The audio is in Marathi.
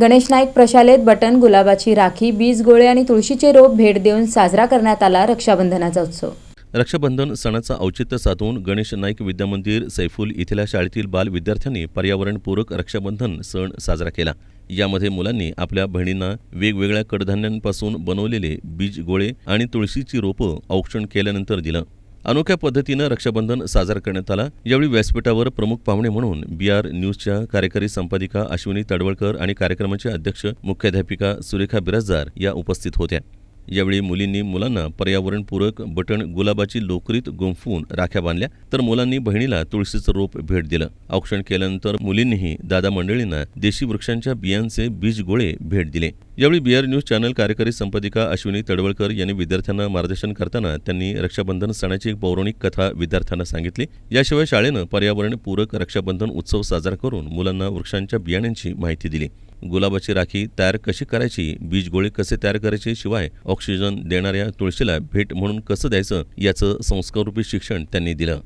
गणेश नाईक प्रशालेत बटन गुलाबाची राखी बीज गोळे आणि तुळशीचे रोप भेट देऊन साजरा करण्यात आला रक्षाबंधनाचा उत्सव. रक्षाबंधन सणाचं औचित्य साधून गणेश नाईक विद्यामंदिर सैफुल इथल्या शाळेतील बाल विद्यार्थ्यांनी पर्यावरणपूरक रक्षाबंधन सण साजरा केला. यामध्ये मुलांनी आपल्या बहिणींना वेगवेगळ्या कडधान्यांपासून बनवलेले बीज गोळे आणि तुळशीची रोपं औक्षण केल्यानंतर दिलं. अनोख्या पद्धतीनं रक्षाबंधन साजरा करण्यात आला. यावेळी व्यासपीठावर प्रमुख पाहुणे म्हणून बी आर न्यूजच्या कार्यकारी संपादिका अश्विनी तडवळकर आणि कार्यक्रमाचे अध्यक्ष मुख्याध्यापिका सुरेखा बिराजदार या उपस्थित होत्या. यावेळी मुलींनी मुलांना पर्यावरणपूरक बटण गुलाबाची लोकरीत गुंफवून राख्या बांधल्या तर मुलांनी बहिणीला तुळशीचं रोप भेट दिलं. औक्षण केल्यानंतर मुलींनीही दादा मंडळींना देशी वृक्षांच्या बियांचे बीज गोळे भेट दिले. यावेळी बीआर न्यूज चॅनल कार्यकारी संपादिका अश्विनी तडवळकर यांनी विद्यार्थ्यांना मार्गदर्शन करताना त्यांनी रक्षाबंधन सणाची एक पौराणिक कथा विद्यार्थ्यांना सांगितली. याशिवाय शाळेनं पर्यावरणपूरक रक्षाबंधन उत्सव साजरा करून मुलांना वृक्षांच्या बियाण्यांची माहिती दिली. गुलाबाची राखी तयार कशी करायची? बीज गोळे कसे तयार करायचे? शिवाय ऑक्सिजन देणाऱ्या तुळशीला भेट म्हणून कसं द्यायचं? याचं संस्काररूपी शिक्षण त्यांनी दिलं.